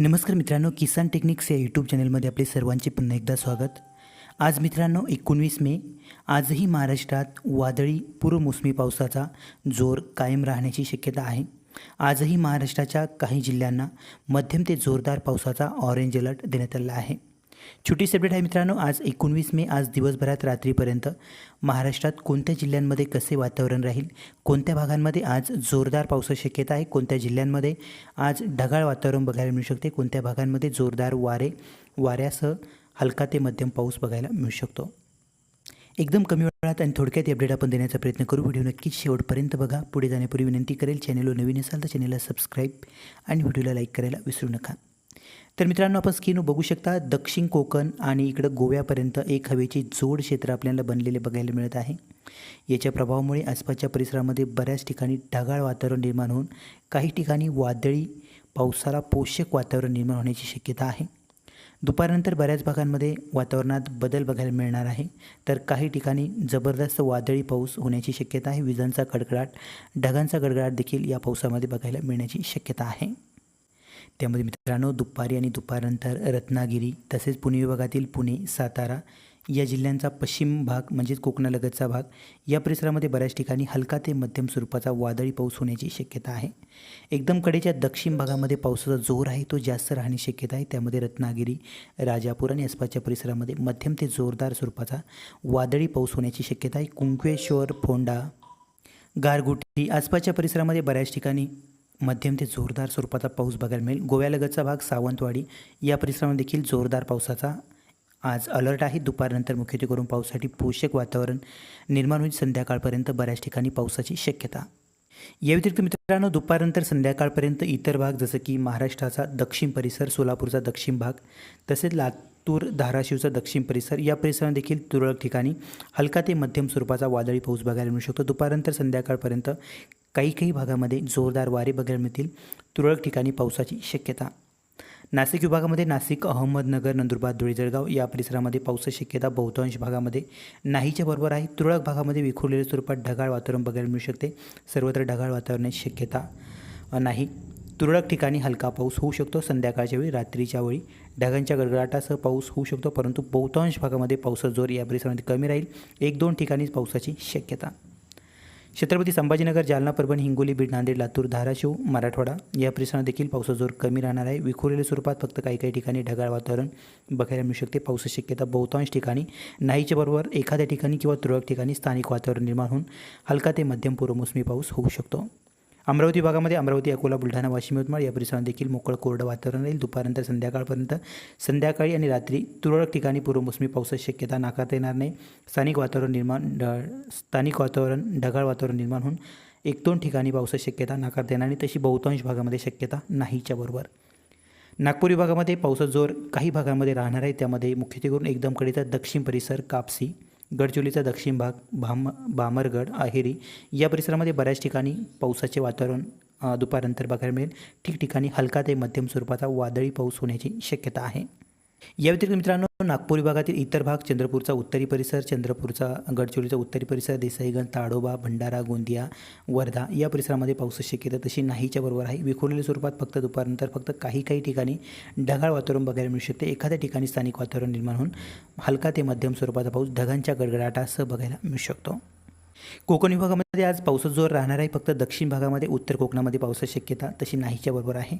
नमस्कार मित्रांनो किसान टेक्निक्स या यूट्यूब चॅनलमध्ये आपले सर्वांचे पुन्हा एकदा स्वागत. आज मित्रांनो एकोणवीस मे आजही महाराष्ट्रात वादळी पूर्वमोसमी पावसाचा जोर कायम राहण्याची शक्यता आहे. आजही महाराष्ट्राच्या काही जिल्ह्यांना मध्यम ते जोरदार पावसाचा ऑरेंज अलर्ट देण्यात आला आहे. छुट्टी अपडेट आहे मित्रांनो आज एकोणवीस मे आज दिवसभरात रात्रीपर्यंत महाराष्ट्रात कोणत्या जिल्ह्यांमध्ये कसे वातावरण राहील? कोणत्या भागांमध्ये आज जोरदार पावसाची शक्यता आहे? कोणत्या जिल्ह्यांमध्ये आज ढगाळ वातावरण बघायला मिळू शकते? कोणत्या भागांमध्ये जोरदार वारे वाऱ्यासह हलका ते मध्यम पाऊस बघायला मिळू शकतो? एकदम कमी वेळात आणि थोडक्यात अपडेट आपण देण्याचा प्रयत्न करू. व्हिडिओ नक्कीच शेवटपर्यंत बघा. पुढे जाण्यापूर्वी विनंती करेल. चॅनेलवर नवीन असाल तर चॅनेलला सबस्क्राईब आणि व्हिडिओला लाईक करायला विसरू नका. तर मित्रांनो आपण स्क्रीनवर बघू शकता दक्षिण कोकण आणि इकडं गोव्यापर्यंत एक हवेची जोड क्षेत्र आपल्याला बनलेले बघायला मिळत आहे. याच्या प्रभावामुळे आसपासच्या परिसरामध्ये बऱ्याच ठिकाणी ढगाळ वातावरण निर्माण होऊन काही ठिकाणी वादळी पावसाला पोषक वातावरण निर्माण होण्याची शक्यता आहे. दुपारनंतर बऱ्याच भागांमध्ये वातावरणात बदल बघायला मिळणार आहे. तर काही ठिकाणी जबरदस्त वादळी पाऊस होण्याची शक्यता आहे. विजांचा कडकडाट ढगांचा गडगडाट देखील या पावसामध्ये बघायला मिळण्याची शक्यता आहे. त्यामध्ये मित्रांनो दुपारी आणि दुपारनंतर रत्नागिरी तसेच पुणे विभागातील पुणे सातारा या जिल्ह्यांचा पश्चिम भाग म्हणजेच कोकणालगतचा भाग या परिसरामध्ये बऱ्याच ठिकाणी हलका ते मध्यम स्वरूपाचा वादळी पाऊस होण्याची शक्यता आहे. एकदम कडेच्या दक्षिण भागामध्ये पावसाचा जोर आहे तो जास्त राहण्याची शक्यता आहे. त्यामध्ये रत्नागिरी राजापूर आणि आसपासच्या परिसरामध्ये मध्यम ते जोरदार स्वरूपाचा वादळी पाऊस होण्याची शक्यता आहे. कुंकवेश्वर फोंडा गारगुटी आसपासच्या परिसरामध्ये बऱ्याच ठिकाणी मध्यम ते जोरदार स्वरूपाचा पाऊस बघायला मिळेल. गोव्यालगतचा भाग सावंतवाडी. या परिसरामध्ये देखील जोरदार पावसाचा आज अलर्ट आहे. दुपारनंतर मुख्यत्वे करून पावसासाठी पोषक वातावरण निर्माण होईल. संध्याकाळपर्यंत बऱ्याच ठिकाणी पावसाची शक्यता. या व्यतिरिक्त मित्रांनो दुपारनंतर संध्याकाळपर्यंत इतर भाग जसं की महाराष्ट्राचा दक्षिण परिसर सोलापूरचा दक्षिण भाग तसेच लातूर धाराशिवचा दक्षिण परिसर या परिसरात देखील तुरळक ठिकाणी हलका ते मध्यम स्वरूपाचा वादळी पाऊस बघायला मिळू शकतो. दुपारनंतर संध्याकाळपर्यंत काही काही भागामध्ये जोरदार वारे बघायला मिळतील. तुरळक ठिकाणी पावसाची शक्यता. नाशिक विभागामध्ये नाशिक अहमदनगर नंदुरबार धुळे जळगाव या परिसरामध्ये पावसाची शक्यता बहुतांश भागामध्ये नाहीच्या बरोबर आहे. तुरळक भागामध्ये विखुरलेल्या स्वरूपात ढगाळ वातावरण बघायला मिळू शकते. सर्वत्र ढगाळ वातावरणाची शक्यता नाही. तुरळक ठिकाणी हलका पाऊस होऊ शकतो. संध्याकाळच्या वेळी रात्रीच्या वेळी ढगांच्या गडगडाटासह पाऊस होऊ शकतो परंतु बहुतांश भागामध्ये पावसाचा जोर या परिसरामध्ये कमी राहील. एक दोन ठिकाणीच पावसाची शक्यता. छत्रपती संभाजीनगर जालना परभणी हिंगोली बीड नांदेड लातूर धाराशिव मराठवाडा या परिसरात देखील पावसाचा जोर कमी राहणार आहे. विखुरलेल्या स्वरूपात फक्त काही काही ठिकाणी ढगाळ वातावरण बघायला मिळू शकते. पावसाची शक्यता बहुतांश ठिकाणी नाहीच्या बरोबर एखाद्या ठिकाणी किंवा तुरळक ठिकाणी स्थानिक वातावरण निर्माण होऊन हलका ते मध्यम पूर्व मोसमी पाऊस होऊ शकतो. अमरावती भागामध्ये अमरावती अकोला बुलढाणा वाशिम यवतमाळ या परिसरात देखील मोकळं कोरडं वातावरण राहील. दुपारनंतर संध्याकाळपर्यंत संध्याकाळी आणि रात्री तुरळक ठिकाणी पूर्वमोसमी पावसाची शक्यता नाकारता येणार नाही. स्थानिक वातावरण निर्माण स्थानिक वातावरण ढगाळ वातावरण निर्माण होऊन एक दोन ठिकाणी पावसाची शक्यता नाकारता येणार नाही. तशी बहुतांश भागामध्ये शक्यता नाहीच्या बरोबर. नागपूर विभागामध्ये पावसाचा जोर काही भागांमध्ये राहणार आहे. त्यामध्ये मुख्यत्वे करून एकदम कडेचा दक्षिण परिसर कापसी गडचिरोलीचा दक्षिण भाग भाम भामरगड अहेरी या परिसरामध्ये बऱ्याच ठिकाणी पावसाचे वातावरण दुपारनंतर बघायला मिळेल. ठिकठिकाणी हलका ते मध्यम स्वरूपाचा वादळी पाऊस होण्याची शक्यता आहे. या व्यतिरिक्त मित्रांनो नागपूर विभागातील इतर भाग चंद्रपूरचा उत्तरी परिसर चंद्रपूरचा गडचिरोलीचा उत्तरी परिसर देसाईगंज ताडोबा भंडारा गोंदिया वर्धा या परिसरामध्ये पावसाची शक्यता तशी नाहीच्या बरोबर आहे. विखुरलेल्या स्वरूपात फक्त दुपारनंतर फक्त काही काही ठिकाणी ढगाळ वातावरण बघायला मिळू शकते. एखाद्या ठिकाणी स्थानिक वातावरण निर्माण होऊन हलका ते मध्यम स्वरूपाचा पाऊस ढगांच्या गडगडाटासह बघायला मिळू शकतो. कोकण विभागामध्ये आज पावसाचा जोर राहणार आहे. फक्त दक्षिण भागामध्ये उत्तर कोकणामध्ये पावसाची शक्यता तशी नाहीच्या बरोबर आहे.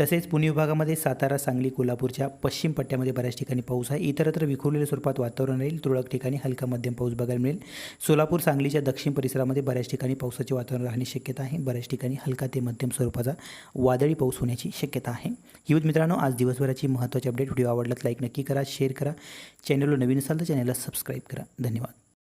तसेच पुणे विभागामध्ये सातारा सांगली कोल्हापूरच्या पश्चिम पट्ट्यामध्ये बऱ्याच ठिकाणी पाऊस आहे. इतरत्र विखुरलेल्या स्वरूपात वातावरण राहील. तुरळक ठिकाणी हलका मध्यम पाऊस बघायला मिळेल. सोलापूर सांगलीच्या दक्षिण परिसरामध्ये बऱ्याच ठिकाणी पावसाचे वातावरण राहण्याची शक्यता आहे. बऱ्याच ठिकाणी हलका ते मध्यम स्वरूपाचा वादळी पाऊस होण्याची शक्यता आहे. ही मित्रांनो आज दिवसभराची महत्त्वाची अपडेट व्हिडिओ आवडलात लाईक नक्की करा शेअर करा. चॅनलवर नवीन असाल तर चॅनलला सबस्क्राईब करा. धन्यवाद.